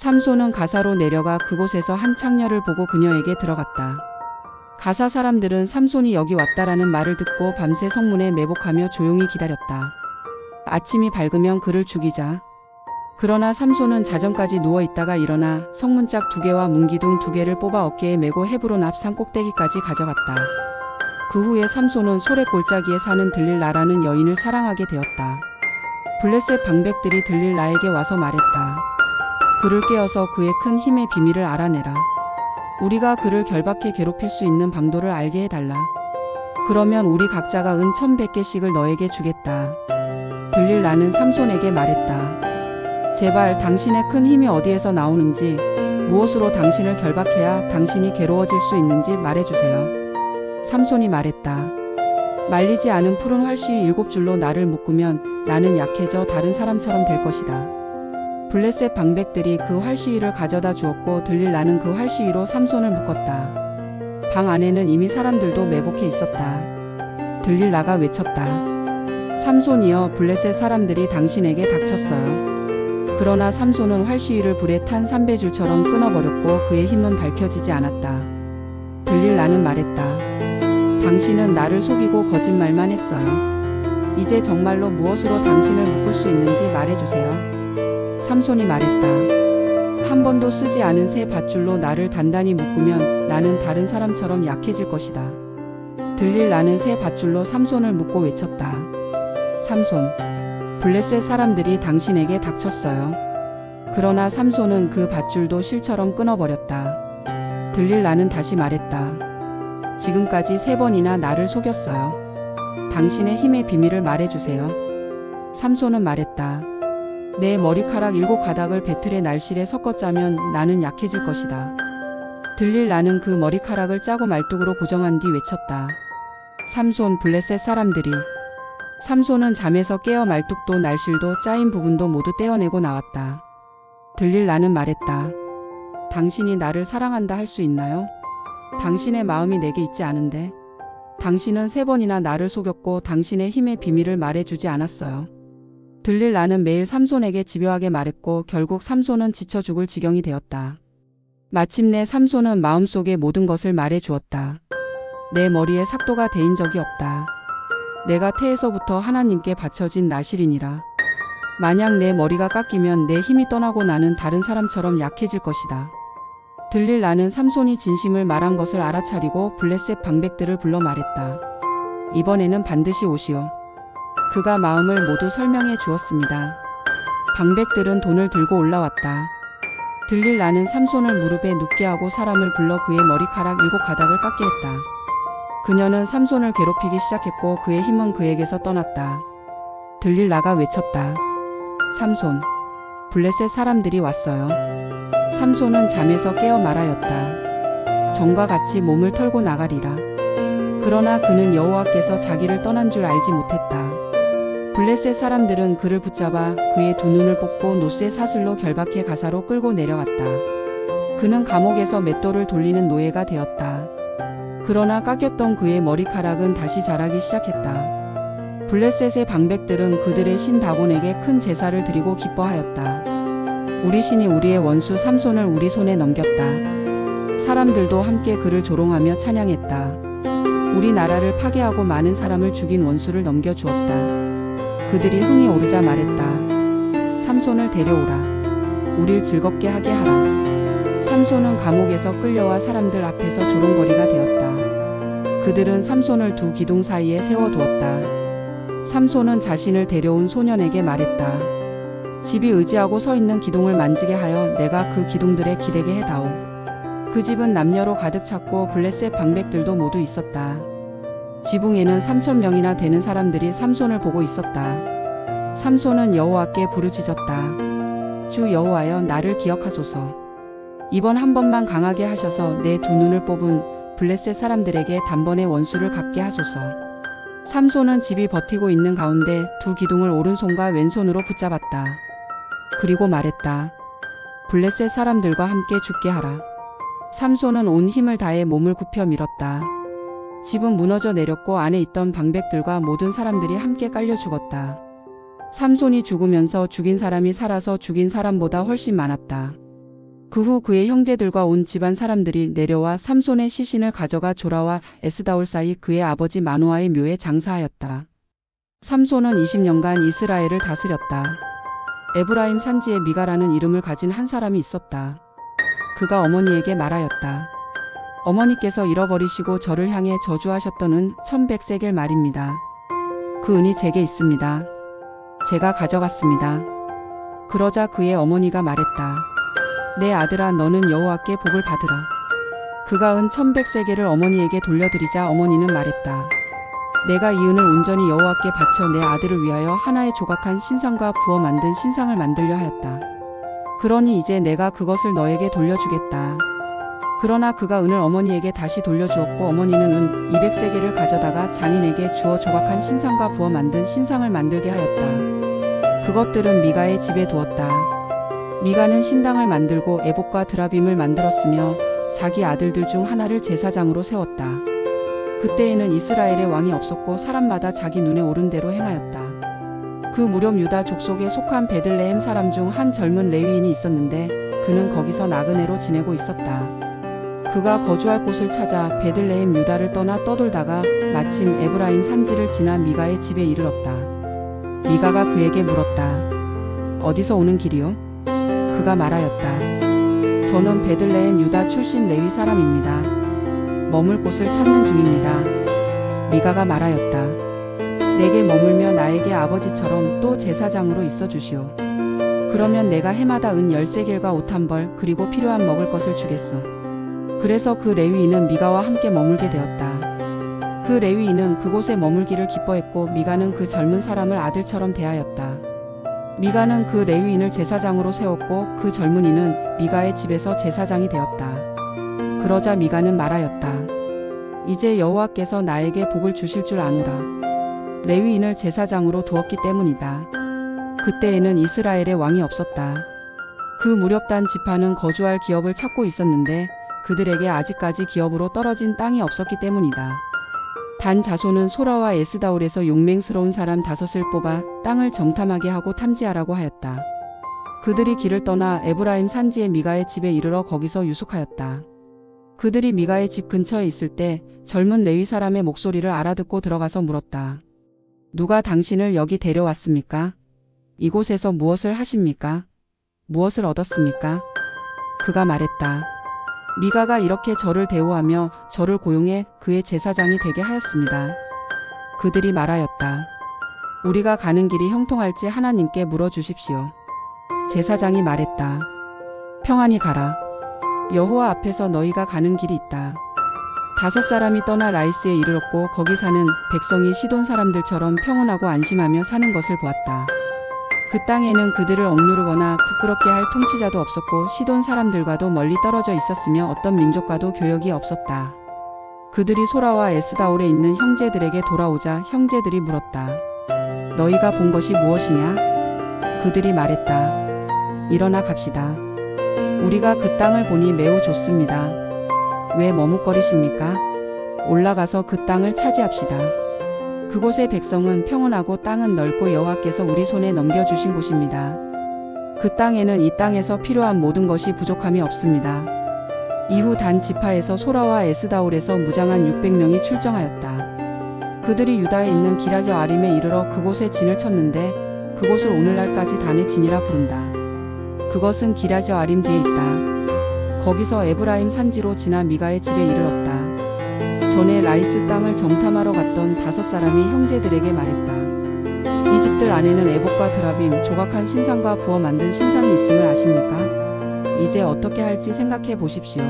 삼손은 가사로 내려가 그곳에서 한 창녀를 보고 그녀에게 들어갔다. 가사 사람들은 삼손이 여기 왔다라는 말을 듣고 밤새 성문에 매복하며 조용히 기다렸다. 아침이 밝으면 그를 죽이자. 그러나 삼손은 자정까지 누워 있다가 일어나 성문짝 두 개와 문기둥 두 개를 뽑아 어깨에 메고 헤브론 앞 산 꼭대기까지 가져갔다. 그 후에 삼손은 소래 골짜기에 사는 들릴라라는 여인을 사랑하게 되었다. 블레셋 방백들이 들릴라에게 와서 말했다. 그를 깨어서 그의 큰 힘의 비밀을 알아내라. 우리가 그를 결박해 괴롭힐 수 있는 방도를 알게 해달라. 그러면 우리 각자가 은 천백 개씩을 너에게 주겠다. 들릴라는 삼손에게 말했다. 제발 당신의 큰 힘이 어디에서 나오는지, 무엇으로 당신을 결박해야 당신이 괴로워질 수 있는지 말해주세요. 삼손이 말했다. 말리지 않은 푸른 활시위 일곱 줄로 나를 묶으면 나는 약해져 다른 사람처럼 될 것이다. 블레셋 방백들이 그 활시위를 가져다 주었고 들릴라는 그 활시위로 삼손을 묶었다. 방 안에는 이미 사람들도 매복해 있었다. 들릴라가 외쳤다. 삼손이여 블레셋 사람들이 당신에게 닥쳤어요. 그러나 삼손은 활시위를 불에 탄 삼배줄처럼 끊어버렸고 그의 힘은 밝혀지지 않았다. 들릴라는 말했다. 당신은 나를 속이고 거짓말만 했어요. 이제 정말로 무엇으로 당신을 묶을 수 있는지 말해주세요. 삼손이 말했다. 한 번도 쓰지 않은 새 밧줄로 나를 단단히 묶으면 나는 다른 사람처럼 약해질 것이다. 들릴 나는 새 밧줄로 삼손을 묶고 외쳤다. 삼손. 블레셋 사람들이 당신에게 닥쳤어요. 그러나 삼손은 그 밧줄도 실처럼 끊어버렸다. 들릴 나는 다시 말했다. 지금까지 세 번이나 나를 속였어요. 당신의 힘의 비밀을 말해주세요. 삼손은 말했다. 내 머리카락 일곱 가닥을 배틀의 날실에 섞어 짜면 나는 약해질 것이다. 들릴 나는 그 머리카락을 짜고 말뚝으로 고정한 뒤 외쳤다. 삼손 블레셋 사람들이 삼손은 잠에서 깨어 말뚝도 날실도 짜인 부분도 모두 떼어내고 나왔다. 들릴 나는 말했다. 당신이 나를 사랑한다 할 수 있나요? 당신의 마음이 내게 있지 않은데. 당신은 세 번이나 나를 속였고 당신의 힘의 비밀을 말해주지 않았어요. 들릴 나는 매일 삼손에게 집요하게 말했고 결국 삼손은 지쳐 죽을 지경이 되었다. 마침내 삼손은 마음속의 모든 것을 말해 주었다. 내 머리에 삭도가 대인 적이 없다. 내가 태에서부터 하나님께 바쳐진 나실이니라. 만약 내 머리가 깎이면 내 힘이 떠나고 나는 다른 사람처럼 약해질 것이다. 들릴 나는 삼손이 진심을 말한 것을 알아차리고 블레셋 방백들을 불러 말했다. 이번에는 반드시 오시오. 그가 마음을 모두 설명해 주었습니다. 방백들은 돈을 들고 올라왔다. 들릴 나는 삼손을 무릎에 눕게 하고 사람을 불러 그의 머리카락 일곱 가닥을 깎게 했다. 그녀는 삼손을 괴롭히기 시작했고 그의 힘은 그에게서 떠났다. 들릴 나가 외쳤다. 삼손. 블레셋 사람들이 왔어요. 삼손은 잠에서 깨어 말하였다. 전과 같이 몸을 털고 나가리라. 그러나 그는 여호와께서 자기를 떠난 줄 알지 못했다. 블레셋 사람들은 그를 붙잡아 그의 두 눈을 뽑고 노스의 사슬로 결박해 가사로 끌고 내려갔다. 그는 감옥에서 맷돌을 돌리는 노예가 되었다. 그러나 깎였던 그의 머리카락은 다시 자라기 시작했다. 블레셋의 방백들은 그들의 신 다곤에게 큰 제사를 드리고 기뻐하였다. 우리 신이 우리의 원수 삼손을 우리 손에 넘겼다. 사람들도 함께 그를 조롱하며 찬양했다. 우리 나라를 파괴하고 많은 사람을 죽인 원수를 넘겨주었다. 그들이 흥이 오르자 말했다. 삼손을 데려오라. 우릴 즐겁게 하게 하라. 삼손은 감옥에서 끌려와 사람들 앞에서 조롱거리가 되었다. 그들은 삼손을 두 기둥 사이에 세워두었다. 삼손은 자신을 데려온 소년에게 말했다. 집이 의지하고 서 있는 기둥을 만지게 하여 내가 그 기둥들에 기대게 해다오. 그 집은 남녀로 가득 찼고 블레셋 방백들도 모두 있었다. 지붕에는 3천 명이나 되는 사람들이 삼손을 보고 있었다. 삼손은 여호와께 부르짖었다. 주 여호와여 나를 기억하소서. 이번 한 번만 강하게 하셔서 내 두 눈을 뽑은 블레셋 사람들에게 단번에 원수를 갚게 하소서. 삼손은 집이 버티고 있는 가운데 두 기둥을 오른손과 왼손으로 붙잡았다. 그리고 말했다. 블레셋 사람들과 함께 죽게 하라. 삼손은 온 힘을 다해 몸을 굽혀 밀었다. 집은 무너져 내렸고 안에 있던 방백들과 모든 사람들이 함께 깔려 죽었다. 삼손이 죽으면서 죽인 사람이 살아서 죽인 사람보다 훨씬 많았다. 그 후 그의 형제들과 온 집안 사람들이 내려와 삼손의 시신을 가져가 조라와 에스다올 사이 그의 아버지 마노아의 묘에 장사하였다. 삼손은 20년간 이스라엘을 다스렸다. 에브라임 산지에 미가라는 이름을 가진 한 사람이 있었다. 그가 어머니에게 말하였다. 어머니께서 잃어버리시고 저를 향해 저주하셨던 은 1100세겔 말입니다. 그 은이 제게 있습니다. 제가 가져갔습니다. 그러자 그의 어머니가 말했다. 내 아들아 너는 여호와께 복을 받으라. 그가 은 1100세겔을 어머니에게 돌려드리자 어머니는 말했다. 내가 이 은을 온전히 여호와께 바쳐 내 아들을 위하여 하나의 조각한 신상과 부어 만든 신상을 만들려 하였다. 그러니 이제 내가 그것을 너에게 돌려주겠다. 그러나 그가 은을 어머니에게 다시 돌려주었고 어머니는 은 200세겔을 가져다가 장인에게 주어 조각한 신상과 부어 만든 신상을 만들게 하였다. 그것들은 미가의 집에 두었다. 미가는 신당을 만들고 에복과 드라빔을 만들었으며 자기 아들들 중 하나를 제사장으로 세웠다. 그때에는 이스라엘의 왕이 없었고 사람마다 자기 눈에 오른 대로 행하였다. 그 무렵 유다 족속에 속한 베들레헴 사람 중 한 젊은 레위인이 있었는데 그는 거기서 나그네로 지내고 있었다. 그가 거주할 곳을 찾아 베들레헴 유다를 떠나 떠돌다가 마침 에브라임 산지를 지나 미가의 집에 이르렀다. 미가가 그에게 물었다. 어디서 오는 길이요? 그가 말하였다. 저는 베들레헴 유다 출신 레위 사람입니다. 머물 곳을 찾는 중입니다. 미가가 말하였다. 내게 머물며 나에게 아버지처럼 또 제사장으로 있어 주시오. 그러면 내가 해마다 은 열세겔과 옷 한 벌 그리고 필요한 먹을 것을 주겠소. 그래서 그 레위인은 미가와 함께 머물게 되었다. 그 레위인은 그곳에 머물기를 기뻐했고 미가는 그 젊은 사람을 아들처럼 대하였다. 미가는 그 레위인을 제사장으로 세웠고 그 젊은이는 미가의 집에서 제사장이 되었다. 그러자 미가는 말하였다. 이제 여호와께서 나에게 복을 주실 줄 아노라. 레위인을 제사장으로 두었기 때문이다. 그때에는 이스라엘의 왕이 없었다. 그 무렵 단 지파는 거주할 기업을 찾고 있었는데 그들에게 아직까지 기업으로 떨어진 땅이 없었기 때문이다. 단 자손은 소라와 에스다올에서 용맹스러운 사람 다섯을 뽑아 땅을 정탐하게 하고 탐지하라고 하였다. 그들이 길을 떠나 에브라임 산지의 미가의 집에 이르러 거기서 유숙하였다. 그들이 미가의 집 근처에 있을 때 젊은 레위 사람의 목소리를 알아듣고 들어가서 물었다. 누가 당신을 여기 데려왔습니까? 이곳에서 무엇을 하십니까? 무엇을 얻었습니까? 그가 말했다. 미가가 이렇게 저를 대우하며 저를 고용해 그의 제사장이 되게 하였습니다. 그들이 말하였다. 우리가 가는 길이 형통할지 하나님께 물어주십시오. 제사장이 말했다. 평안히 가라. 여호와 앞에서 너희가 가는 길이 있다. 다섯 사람이 떠나 라이스에 이르렀고 거기 사는 백성이 시돈 사람들처럼 평온하고 안심하며 사는 것을 보았다. 그 땅에는 그들을 억누르거나 부끄럽게 할 통치자도 없었고 시돈 사람들과도 멀리 떨어져 있었으며 어떤 민족과도 교역이 없었다. 그들이 소라와 에스다올에 있는 형제들에게 돌아오자 형제들이 물었다. 너희가 본 것이 무엇이냐? 그들이 말했다. 일어나 갑시다. 우리가 그 땅을 보니 매우 좋습니다. 왜 머뭇거리십니까? 올라가서 그 땅을 차지합시다. 그곳의 백성은 평온하고 땅은 넓고 여호와께서 우리 손에 넘겨주신 곳입니다. 그 땅에는 이 땅에서 필요한 모든 것이 부족함이 없습니다. 이후 단 지파에서 소라와 에스다올에서 무장한 600명이 출정하였다. 그들이 유다에 있는 기라저 아림에 이르러 그곳에 진을 쳤는데 그곳을 오늘날까지 단의 진이라 부른다. 그것은 기라저 아림 뒤에 있다. 거기서 에브라임 산지로 지나 미가의 집에 이르렀다. 전에 라이스 땅을 정탐하러 갔던 다섯 사람이 형제들에게 말했다. 이 집들 안에는 에복과 드라빔, 조각한 신상과 부어 만든 신상이 있음을 아십니까? 이제 어떻게 할지 생각해 보십시오.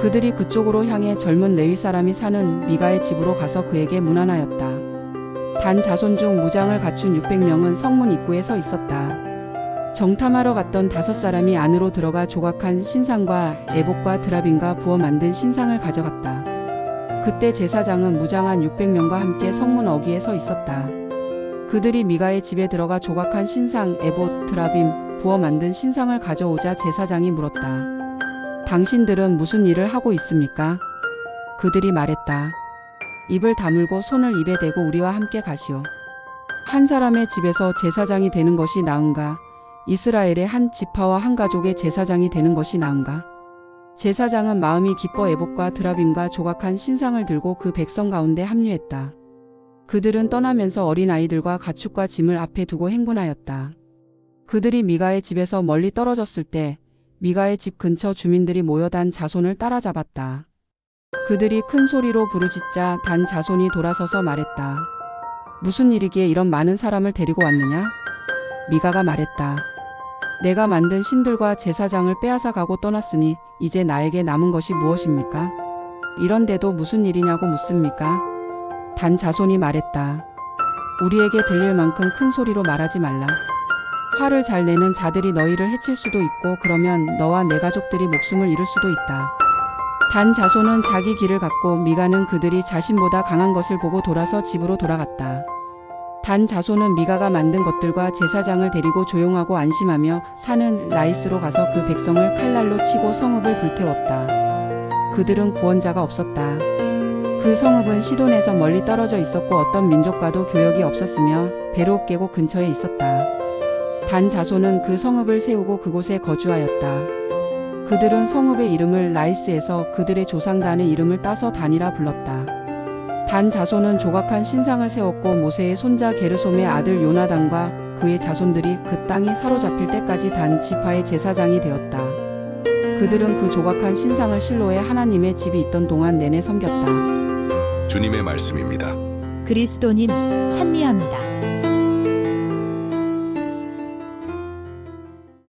그들이 그쪽으로 향해 젊은 레위 사람이 사는 미가의 집으로 가서 그에게 문안하였다. 단 자손 중 무장을 갖춘 600명은 성문 입구에 서 있었다. 정탐하러 갔던 다섯 사람이 안으로 들어가 조각한 신상과 에복과 드라빔과 부어 만든 신상을 가져갔다. 그때 제사장은 무장한 600명과 함께 성문 어귀에 서 있었다. 그들이 미가의 집에 들어가 조각한 신상, 에봇, 드라빔, 부어 만든 신상을 가져오자 제사장이 물었다. 당신들은 무슨 일을 하고 있습니까? 그들이 말했다. 입을 다물고 손을 입에 대고 우리와 함께 가시오. 한 사람의 집에서 제사장이 되는 것이 나은가? 이스라엘의 한 지파와 한 가족의 제사장이 되는 것이 나은가? 제사장은 마음이 기뻐 에복과 드라빔과 조각한 신상을 들고 그 백성 가운데 합류했다. 그들은 떠나면서 어린 아이들과 가축과 짐을 앞에 두고 행군하였다. 그들이 미가의 집에서 멀리 떨어졌을 때 미가의 집 근처 주민들이 모여 단 자손을 따라잡았다. 그들이 큰 소리로 부르짖자 단 자손이 돌아서서 말했다. 무슨 일이기에 이런 많은 사람을 데리고 왔느냐? 미가가 말했다. 내가 만든 신들과 제사장을 빼앗아 가고 떠났으니 이제 나에게 남은 것이 무엇입니까? 이런데도 무슨 일이냐고 묻습니까? 단 자손이 말했다. 우리에게 들릴 만큼 큰 소리로 말하지 말라. 화를 잘 내는 자들이 너희를 해칠 수도 있고 그러면 너와 내 가족들이 목숨을 잃을 수도 있다. 단 자손은 자기 길을 갔고 미가는 그들이 자신보다 강한 것을 보고 돌아서 집으로 돌아갔다. 단 자손은 미가가 만든 것들과 제사장을 데리고 조용하고 안심하며 사는 라이스로 가서 그 백성을 칼날로 치고 성읍을 불태웠다. 그들은 구원자가 없었다. 그 성읍은 시돈에서 멀리 떨어져 있었고 어떤 민족과도 교역이 없었으며 베로 계곡 근처에 있었다. 단 자손은 그 성읍을 세우고 그곳에 거주하였다. 그들은 성읍의 이름을 라이스에서 그들의 조상단의 이름을 따서 단이라 불렀다. 단 자손은 조각한 신상을 세웠고 모세의 손자 게르솜의 아들 요나단과 그의 자손들이 그 땅이 사로잡힐 때까지 단 지파의 제사장이 되었다. 그들은 그 조각한 신상을 실로에 하나님의 집이 있던 동안 내내 섬겼다. 주님의 말씀입니다. 그리스도님 찬미합니다.